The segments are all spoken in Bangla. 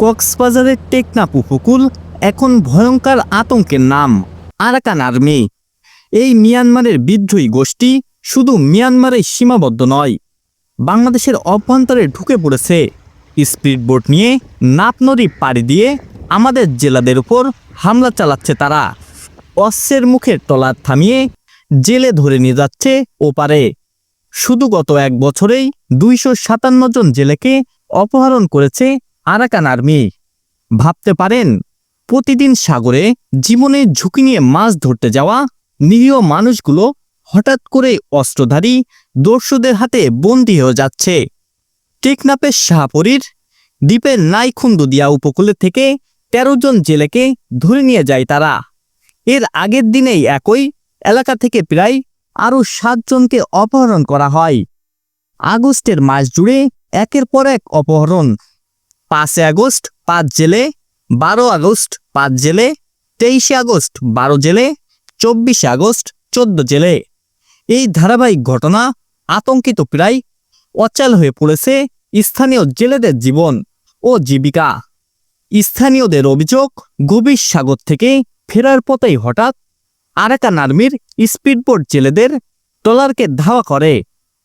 কক্সবাজারের টেকনাফ উপকূল এখন ভয়ঙ্কর আতঙ্কের নাম, আরাকান আর্মি। এই মিয়ানমারের বিদ্রোহী গোষ্ঠী শুধু মিয়ানমারে সীমাবদ্ধ নয়, বাংলাদেশের অভ্যন্তরে ঢুকে পড়েছে। স্পিড বোট নিয়ে নাপ নদী পাড়ি দিয়ে আমাদের জেলাদের উপর হামলা চালাচ্ছে তারা। অস্ত্রের মুখের টলার থামিয়ে জেলে ধরে নিয়ে যাচ্ছে ওপারে। শুধু গত এক বছরেই দুইশো সাতান্ন জন জেলেকে অপহরণ করেছে আরাকান আর্মি, ভাবতে পারেন, প্রতিদিন সাগরে জীবনের ঝুঁকি নিয়ে মাছ ধরতে যাওয়া নিরীহ মানুষগুলো হঠাৎ করে অস্ত্রধারী দস্যুদের হাতে বন্দী হয়ে যাচ্ছে। টেকনাপের শাহপরীর দ্বীপের নাইখুন্দুদিয়া উপকূলে থেকে ১৩ জন জেলেকে ধরে নিয়ে যায় তারা। এর আগের দিনেই একই এলাকা থেকে প্রায় আরও সাতজনকে অপহরণ করা হয়। আগস্টের মাস জুড়ে একের পর এক অপহরণ পাঁচই আগস্ট, পাঁচ জেলে, বারো আগস্ট, পাঁচ জেলে, তেইশে আগস্ট, বারো জেলে, চব্বিশে আগস্ট, চোদ্দ জেলে। এই ধারাবাহিক ঘটনা আতঙ্কিত প্রায় অচল হয়ে পড়েছে স্থানীয় জেলেদের জীবন ও জীবিকা। স্থানীয়দের অভিযোগ, গভীর সাগর থেকে ফেরার পথেই হঠাৎ আরাকান আর্মির স্পিডবোট জেলেদের ট্রলারকে ধাওয়া করে।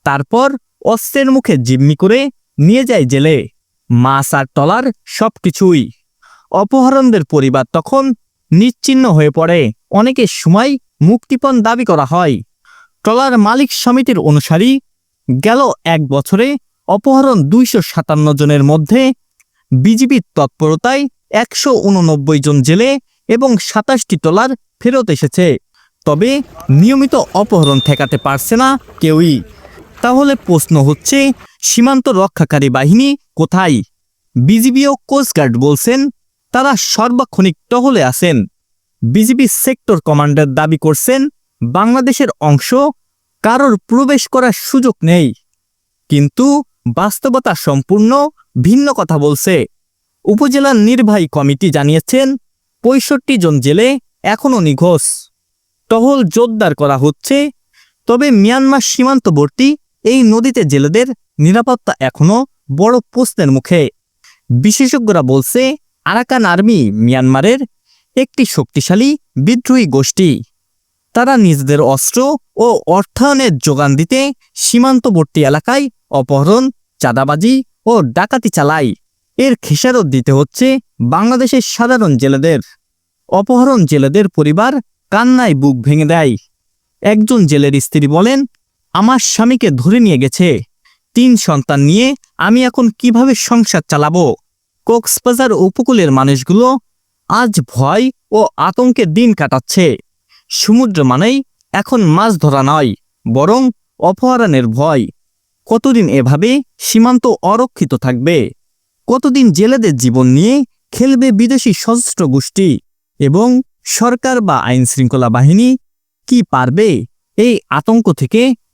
তারপর অস্ত্রের মুখে জিম্মি করে নিয়ে যায় জেলে। মাছ আর ট্রলার সবকিছুই। অপহরণদের পরিবার তখন নিশ্চিহ্ন হয়ে পড়ে। অনেকের সময় মুক্তিপণ দাবি করা হয়। ট্রলার মালিক সমিতির অনুসারী গেল এক বছরে অপহরণ দুইশো সাতান্ন জনের মধ্যে বিজিবির তৎপরতায় একশো উননব্বই জন জেলে এবং সাতাশটি ট্রলার ফেরত এসেছে। তবে নিয়মিত অপহরণ ঠেকাতে পারছে না কেউই। তাহলে প্রশ্ন হচ্ছে, সীমান্ত রক্ষাকারী বাহিনী কোথায়? বিজিবি ও কোস্টগার্ড বলছেন, তারা সর্বাক্ষণিক টহলে আছেন। বিজিবি সেক্টর কমান্ডার দাবি করছেন, বাংলাদেশের অংশ কারোর প্রবেশ করার সুযোগ নেই। কিন্তু বাস্তবতা সম্পূর্ণ ভিন্ন কথা বলছে। উপজেলার নির্বাহী কমিটি জানিয়েছেন, পঁয়ষট্টি জন জেলে এখনও নিখোঁজ। টহল জোরদার করা হচ্ছে, তবে মিয়ানমার সীমান্তবর্তী এই নদীতে জেলেদের নিরাপত্তা এখনও বড় প্রশ্নের মুখে। বিশেষজ্ঞরা বলছে, আরাকান আর্মি মিয়ানমারের একটি শক্তিশালী বিদ্রোহী গোষ্ঠী। তারা নিজেদের অস্ত্র ও অর্থায়নের যোগান দিতে সীমান্তবর্তী এলাকায় অপহরণ, চাঁদাবাজি ও ডাকাতি চালায়। এর খেসারত দিতে হচ্ছে বাংলাদেশের সাধারণ জেলেদের। অপহরণ জেলেদের পরিবার কান্নায় বুক ভেঙে দেয়। একজন জেলের স্ত্রী বলেন আমার স্বামীকে ধরে নিয়ে গেছে। তিন সন্তান নিয়ে আমি এখন কীভাবে সংসার চালাবো? কক্সবাজার উপকূলের মানুষগুলো আজ ভয় ও আতঙ্কে দিন কাটাচ্ছে। সমুদ্র মানেই এখন মাছ ধরা নয়, বরং অপহরণের ভয়। কতদিন এভাবে সীমান্ত অরক্ষিত থাকবে? কতদিন জেলেদের জীবন নিয়ে খেলবে বিদেশি সশস্ত্র গোষ্ঠী? এবং সরকার বা আইন শৃঙ্খলা বাহিনী কি পারবে এই আতঙ্ক থেকে